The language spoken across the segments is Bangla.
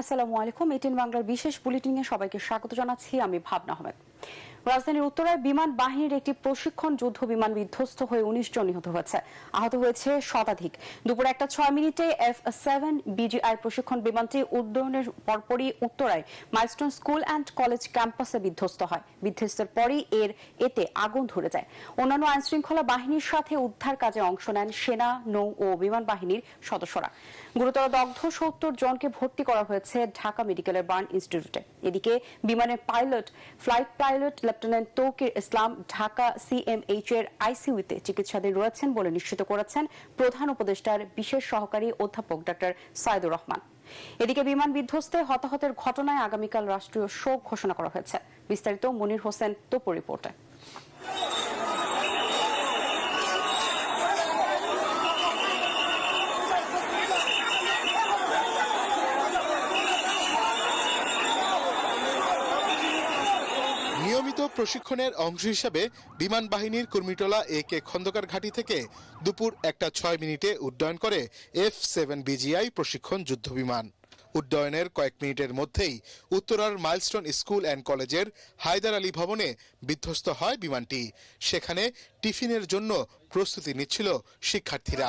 আসসালামু আলাইকুম এটিন বাংলার বিশেষ বুলেটিনে সবাইকে স্বাগত জানাচ্ছি। আমি ভাবনা আহমেদ। রাজধানীর উত্তরায় বিমান বাহিনীর একটি প্রশিক্ষণ যুদ্ধ বিমান বিধ্বস্ত হয়ে উনিশ জন নিহত হয়েছে। আহত হয়েছে শতাধিক। দুপুর একটা ছয় মিনিটে এফ সেভেন বিজিআই প্রশিক্ষণ বিমানটি উড্ডয়নের পরপরই উত্তরায় মাইলস্টোন স্কুল অ্যান্ড কলেজ ক্যাম্পাসে বিধ্বস্ত হয়। বিধ্বস্তের পরই এর এতে আগুন ধরে যায়। অন্যান্য আইন শৃঙ্খলা বাহিনীর সাথে উদ্ধার কাজে অংশ নেন সেনা, নৌ ও বিমান বাহিনীর সদস্যরা। গুরুতর দগ্ধ সত্তর জনকে ভর্তি করা হয়েছে ঢাকা মেডিকেলের বার্ন ইনস্টিটিউটে। এদিকে বিমানের pilot, flight pilot lieutenant Tauqir Islam Dhaka CMH এর আইসিইউতে চিকিৎসাধীন রয়েছেন বলে নিশ্চিত করেছেন প্রধান উপদেষ্টার বিশেষ সহকারী অধ্যাপক ডাক্তার সাইদুর রহমান। এদিকে বিমান বিধ্বস্তে হতাহতের ঘটনায় আগামীকাল রাষ্ট্রীয় শোক ঘোষণা করা হয়েছে। বিস্তারিত মনির হোসেন তোপ রিপোর্টে। নিয়মিত প্রশিক্ষণের অংশ হিসাবে বিমান বাহিনীর কুর্মিটোলা এ কে খন্দকার ঘাঁটি থেকে দুপুর একটা ছয় মিনিটে উড্ডয়ন করে এফ সেভেন বিজিআই প্রশিক্ষণ যুদ্ধ বিমান। উড্ডয়নের কয়েক মিনিটের মধ্যেই উত্তরার মাইলস্টোন স্কুল অ্যান্ড কলেজের হায়দার আলী ভবনে বিধ্বস্ত হয় বিমানটি। সেখানে টিফিনের জন্য প্রস্তুতি নিচ্ছিল শিক্ষার্থীরা।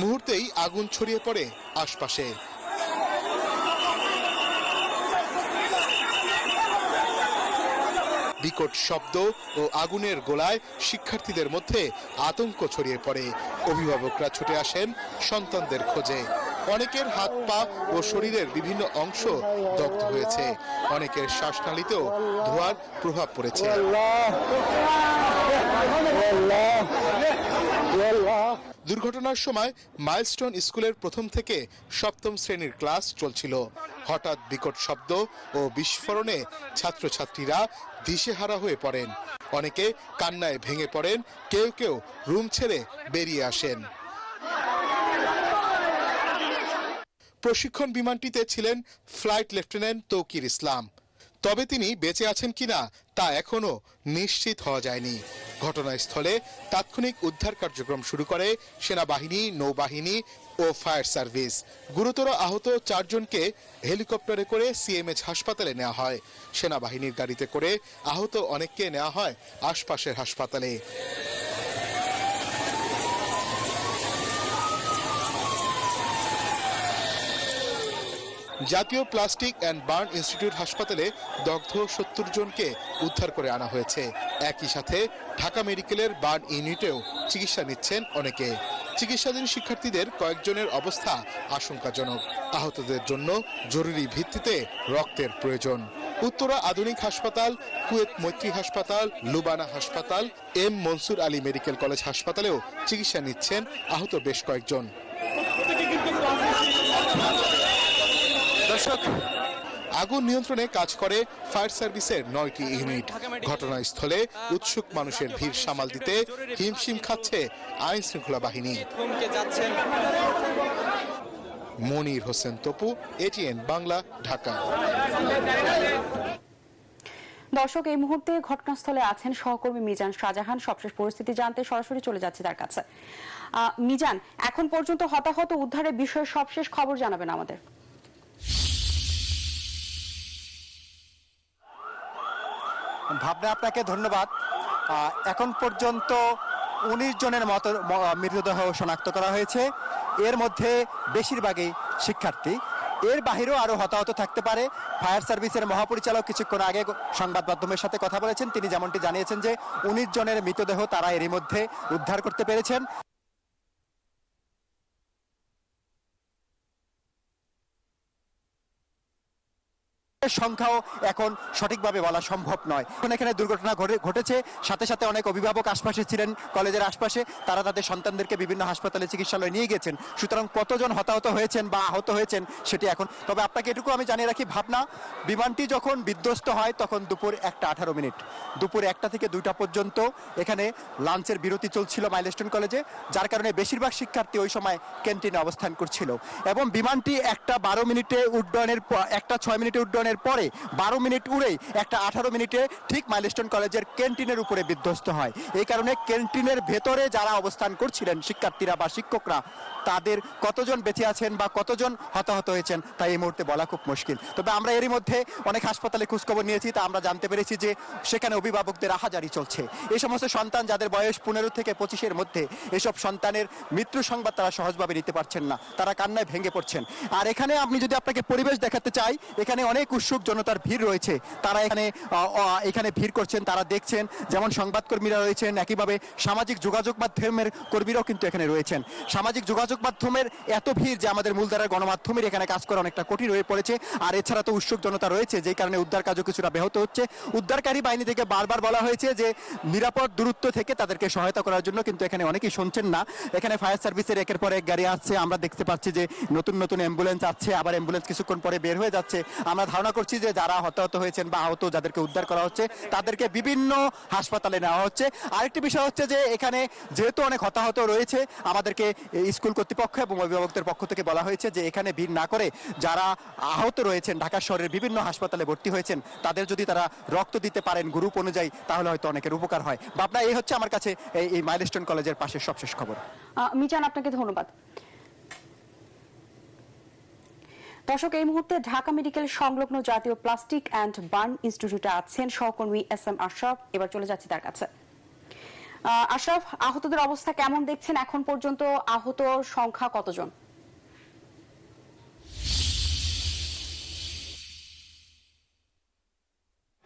মুহূর্তেই আগুন ছড়িয়ে পড়ে আশপাশে। বিকট শব্দ ও আগুনের গোলায় শিক্ষার্থীদের মধ্যে আতঙ্ক ছড়িয়ে পড়ে। অভিভাবকরা ছুটে আসেন সন্তানদের খোঁজে। অনেকের হাত পা ও শরীরের বিভিন্ন অংশ দগ্ধ হয়েছে। অনেকের শ্বাসনালীতেও ধোঁয়ার প্রভাব পড়েছে। দুর্ঘটনার সময় মাইলস্টোন স্কুলের প্রথম থেকে সপ্তম শ্রেণির ক্লাস চলছিল। হঠাৎ বিকট শব্দ ও বিস্ফোরণে ছাত্রছাত্রীরা দিশেহারা হয়ে পড়েন। অনেকে কান্নায় ভেঙে পড়েন, কেউ কেউ রুম ছেড়ে বেরিয়ে আসেন। প্রশিক্ষণ বিমানটিতে ছিলেন ফ্লাইট লেফটেন্যান্ট তৌকির ইসলাম। তবে তিনি বেঁচে আছেন কিনা তা এখনও নিশ্চিত হওয়া যায়নি। ঘটনাস্থলে তাৎক্ষণিক উদ্ধার কার্যক্রম শুরু করে সেনাবাহিনী, নৌবাহিনী ও ফায়ার সার্ভিস। গুরুতর আহত চারজনকে হেলিকপ্টারে করে সিএমএইচ হাসপাতালে নেওয়া হয়। সেনাবাহিনীর গাড়িতে করে আহত অনেককে নেওয়া হয় আশপাশের হাসপাতালে। জাতীয় প্লাস্টিক অ্যান্ড বার্ন ইনস্টিটিউট হাসপাতালে দগ্ধ সত্তর জনকে উদ্ধার করে আনা হয়েছে। একই সাথে ঢাকা মেডিকেলের বার্ন ইউনিটেও চিকিৎসা নিচ্ছেন অনেকে। চিকিৎসাধীন শিক্ষার্থীদের কয়েকজনের অবস্থা আশঙ্কাজনক। আহতদের জন্য জরুরি ভিত্তিতে রক্তের প্রয়োজন। উত্তরা আধুনিক হাসপাতাল, কুয়েত মৈত্রী হাসপাতাল, লুবানা হাসপাতাল, M Mansur Ali medical college হাসপাতালেও চিকিৎসা নিচ্ছেন আহত বেশ কয়েকজন। দর্শক, আগুন নিয়ন্ত্রণে কাজ করে ফায়ার সার্ভিসের নয়টি ইউনিট। ঘটনাস্থলে উৎসুক মানুষের ভিড় সামাল দিতে হিমশিম খাচ্ছে আইন শৃঙ্খলা বাহিনী। মনির হোসেন তপু, এটিএন বাংলা, ঢাকা। দর্শক, এই মুহূর্তে ঘটনাস্থলে আছেন সহকর্মী মিজান শাহজাহান। সবশেষ পরিস্থিতি জানতে সরাসরি চলে যাচ্ছে তার কাছে। মিজান, এখন পর্যন্ত হতাহত উদ্ধারের বিষয়ে সবশেষ খবর জানাবেন আমাদের। ভাবনা আপনাকে ধন্যবাদ। এখন পর্যন্ত উনিশ জনের মতো মৃতদেহ শনাক্ত করা হয়েছে। এর মধ্যে বেশিরভাগই শিক্ষার্থী। এর বাহিরেও আরও হতাহত থাকতে পারে। ফায়ার সার্ভিসের মহাপরিচালক কিছুক্ষণ আগে সংবাদ মাধ্যমের সাথে কথা বলেছেন। তিনি যেমনটি জানিয়েছেন যে উনিশ জনের মৃতদেহ তারা এরই মধ্যে উদ্ধার করতে পেরেছেন। সংখ্যাও এখন সঠিকভাবে বলা সম্ভব নয়। এখন এখানে দুর্ঘটনা ঘটে- ঘটেছে। সাথে সাথে অনেক অভিভাবক আশপাশে ছিলেন, কলেজের আশপাশে। তারা তাদের সন্তানদেরকে বিভিন্ন হাসপাতালে চিকিৎসালয়ে নিয়ে গেছেন। সুতরাং কতজন হতাহত হয়েছেন বা আহত হয়েছেন সেটি এখন তবে আপনাকে এটুকু আমি জানিয়ে রাখি, ভাবনা, বিমানটি যখন বিধ্বস্ত হয় তখন দুপুর একটা আঠারো মিনিট। দুপুর একটা থেকে দুইটা পর্যন্ত এখানে লাঞ্চের বিরতি চলছিল মাইলস্টোন কলেজে, যার কারণে বেশিরভাগ শিক্ষার্থী ওই সময় ক্যান্টিনে অবস্থান করছিল। এবং বিমানটি একটা বারো মিনিটে উড্ডয়নের একটা ছয় মিনিটে উড্ডয়নের বিমানের পরে বারো মিনিট উড়েই একটা আঠারো মিনিটে ঠিক মাইলস্টোন কলেজের ক্যান্টিনের উপরে বিধ্বস্ত হয়। এই কারণে ক্যান্টিনের ভেতরে যারা অবস্থান করছিলেন শিক্ষার্থীরা বা শিক্ষকরা, তাদের কতজন বেঁচে আছেন বা কতজন হতাহত হয়েছেন তা এই মুহূর্তে বলা খুব মুশকিল। তবে আমরা এরই মধ্যে অনেক হাসপাতালে খোঁজখবর নিয়েছি, তা আমরা জানতে পেরেছি যে সেখানে অভিভাবকদের আহাজারি চলছে। এই সমস্ত সন্তান যাদের বয়স পনেরো থেকে পঁচিশের মধ্যে, এসব সন্তানের মৃত্যু সংবাদ তারা সহজভাবে নিতে পারছেন না। তারা কান্নায় ভেঙে পড়ছেন। আর এখানে আপনি যদি আপনাকে পরিবেশ দেখাতে চাই, এখানে অনেক উৎসুক জনতার ভিড় রয়েছে। তারা এখানে এখানে ভিড় করছেন, তারা দেখছেন। যেমন সংবাদকর্মীরা রয়েছেন, একইভাবে সামাজিক যোগাযোগ মাধ্যমের কর্মীরাও কিন্তু এখানে রয়েছেন। সামাজিক যোগাযোগ মাধ্যমের এত ভিড় যে আমাদের মূলধারার গণমাধ্যমের এখানে কাজ করা অনেকটা কঠিন হয়ে পড়েছে। আর এছাড়া তো উৎসুক জনতা রয়েছে যে কারণে উদ্ধার কাজও কিছুটা ব্যাহত হচ্ছে। উদ্ধারকারী বাহিনী থেকে বারবার বলা হয়েছে যে, নিরাপদ দূরত্ব থেকে তাদেরকে সহায়তা করার জন্য কিন্তু এখানে অনেকেই শুনছেন না। এখানে ফায়ার সার্ভিসের একের পর এক গাড়ি আসছে। আমরা দেখতে পাচ্ছি যে নতুন নতুন অ্যাম্বুলেন্স আসছে। আবার অ্যাম্বুলেন্স কিছুক্ষণ পরে বের হয়ে যাচ্ছে। আমরা ধারণা করছি যে যারা হতাহত হয়েছেন বা আহত যাদেরকে উদ্ধার করা হচ্ছে, তাদেরকে বিভিন্ন হাসপাতালে নেওয়া হচ্ছে। আরেকটি বিষয় হচ্ছে যে এখানে যেহেতু অনেক হতাহত রয়েছে, আমাদেরকে স্কুল কর্তৃপক্ষ এবং অভিভাবকদের পক্ষ থেকে বলা হয়েছে যে এখানে ভিড় না করে যারা আহত রয়েছেন, ঢাকা শহরের বিভিন্ন হাসপাতালে ভর্তি হয়েছেন, তাদের যদি তারা রক্ত দিতে পারেন গ্রুপ অনুযায়ী, তাহলে হয়তো অনেকের উপকার হয়। বাবনা এই হচ্ছে আমার কাছে এই- মাইলস্টোন কলেজের পাশের সবশেষ খবর। মিজান আপনাকে ধন্যবাদ। দর্শক, এই মুহূর্তে ঢাকা মেডিকেল সংলগ্ন জাতীয় প্লাস্টিক অ্যান্ড বার্ন ইনস্টিটিউটে আছেন সহকর্মী এস এম আশরাফ। এবার চলে যাচ্ছি তার কাছে। আশরাফ, আহতদের অবস্থা কেমন দেখছেন? এখন পর্যন্ত আহত সংখ্যা কতজন?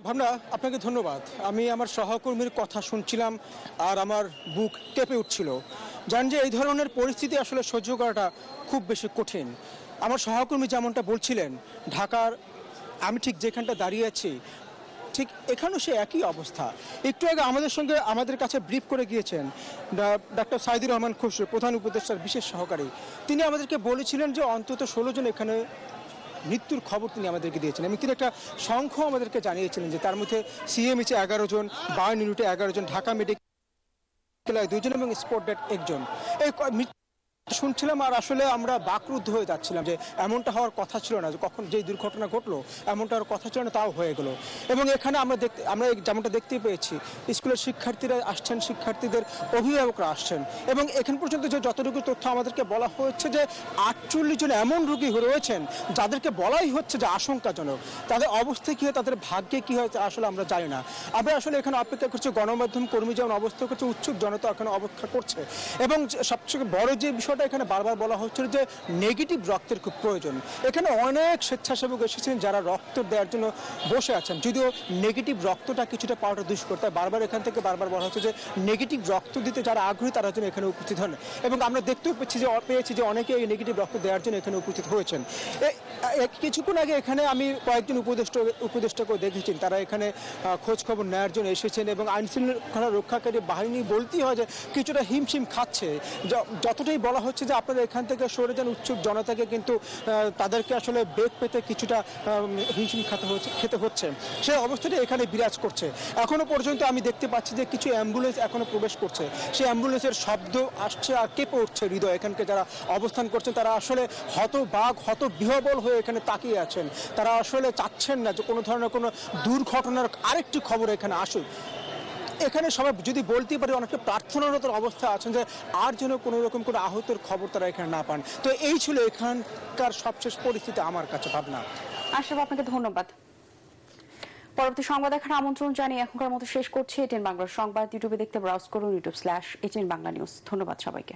ভাবনা, আপনাকে ধন্যবাদ। আমি আমার সহকর্মীর কথা শুনছিলাম আর আমার বুক কেঁপে উঠছিল। জান যে এই ধরনের পরিস্থিতি আসলে সহ্য করাটা খুব বেশি কঠিন। আমার সহকর্মী যেমনটা বলছিলেন, ঢাকার, আমি ঠিক যেখানটা দাঁড়িয়ে আছি, ঠিক এখানেও সে একই অবস্থা। একটু আগে আমাদের সঙ্গে আমাদের কাছে ব্রিফ করে গিয়েছেন ডাক্তার সাইদুর রহমান খুশরু প্রধান উপদেষ্টার বিশেষ সহকারী। তিনি আমাদেরকে বলেছিলেন যে অন্তত ষোলো জন এখানে মৃত্যুর খবর তিনি আমাদেরকে দিয়েছেন। এবং তিনি একটা সংখ্যা আমাদেরকে জানিয়েছিলেন যে তার মধ্যে সিএমএইচে এগারো জন বার্ন ইউনিটে এগারো জন, ঢাকা মেডিকেল দুজন এবং স্পট ডেট একজন। এই শুনছিলাম আর আসলে আমরা বাকরুদ্ধ হয়ে যাচ্ছিলাম যে এমনটা হওয়ার কথা ছিল না, যে কখন যেই দুর্ঘটনা ঘটলো, এমনটা হওয়ার কথা ছিল না, তাও হয়ে গেল। এবং এখানে আমরা দেখতে, আমরা যেমনটা দেখতেই পেয়েছি, স্কুলের শিক্ষার্থীরা আসছেন, শিক্ষার্থীদের অভিভাবকরা আসছেন। এবং এখান পর্যন্ত যে যতটুকু তথ্য আমাদেরকে বলা হয়েছে যে আটচল্লিশ জন এমন রোগী রয়েছেন, যাদেরকে বলাই হচ্ছে যে আশঙ্কাজনক। তাদের অবস্থা কী হয়, তাদের ভাগ্যে কী হয় আসলে আমরা জানি না। আমরা আসলে এখানে অপেক্ষা করছি, গণমাধ্যম কর্মী যেমন অবস্থা করছে, উৎসুক জনতা এখানে অপেক্ষা করছে। এবং সবচেয়ে বড় যে বিষয়টা এখানে বারবার বলা হচ্ছিল যে নেগেটিভ রক্তের খুব প্রয়োজন। এখানে অনেক স্বেচ্ছাসেবক এসেছেন যারা রক্ত দেওয়ার জন্য বসে আছেন। যদিও নেগেটিভ রক্তটা কিছুটা পাওয়াটা দুষ্কর তাই বারবার এখান থেকে বারবার বলা হচ্ছে যে নেগেটিভ রক্ত দিতে যারা আগ্রহী, তারা যেন এখানে উপস্থিত হন। এবং আমরা দেখতেও পেয়েছি যে পেয়েছি যে অনেকে এই নেগেটিভ রক্ত দেওয়ার জন্য এখানে উপস্থিত হয়েছেন। কিছুক্ষণ আগে এখানে আমি কয়েকজন উপদেষ্টা, উপদেষ্টাকেও দেখেছি। তারা এখানে খোঁজ খবর নেওয়ার জন্য এসেছেন এবং আইন শৃঙ্খলা রক্ষাকারী বাহিনী বলতেই হয় যে কিছুটা হিমশিম খাচ্ছে। যতটাই বলা হচ্ছে যে আপনারা এখান থেকে সরে যান উৎসুক জনতাকে কিন্তু তাদেরকে আসলে বেগ পেতে কিছুটা হিমশিম খেতে হচ্ছে খেতে হচ্ছে। সেই অবস্থাটা এখানে বিরাজ করছে। এখনও পর্যন্ত আমি দেখতে পাচ্ছি যে কিছু অ্যাম্বুলেন্স এখনও প্রবেশ করছে। সেই অ্যাম্বুলেন্সের শব্দ আসছে আর কেঁপে উঠছে হৃদয়। এখানকে যারা অবস্থান করছেন, তারা আসলে হতবাগ হত বিহবল হয়ে এখানে তাকিয়ে আছেন। তারা আসলে চাচ্ছেন না যে কোনো ধরনের কোনো দুর্ঘটনার আরেকটি খবর এখানে আসুক। এখানে সবাই যদি বলতে পারি অনেকটা প্রার্থনারত অবস্থা আছেন যে আর যেন কোনো রকম কোনো আহতের খবর তারা এখানে না পান। তো এই ছিল এখানকার সবশেষ পরিস্থিতি আমার কাছে, ভাবনা। আশরাফ, আপনাকে ধন্যবাদ। পরবর্তী সংবাদ দেখার আমন্ত্রণ জানিয়ে এখনকার মতো শেষ করছি। এটিএন বাংলার সংবাদ, ইউটিউবে দেখতে ব্রাউজ করুন, YouTube slash ATN Bangla news ধন্যবাদ সবাইকে।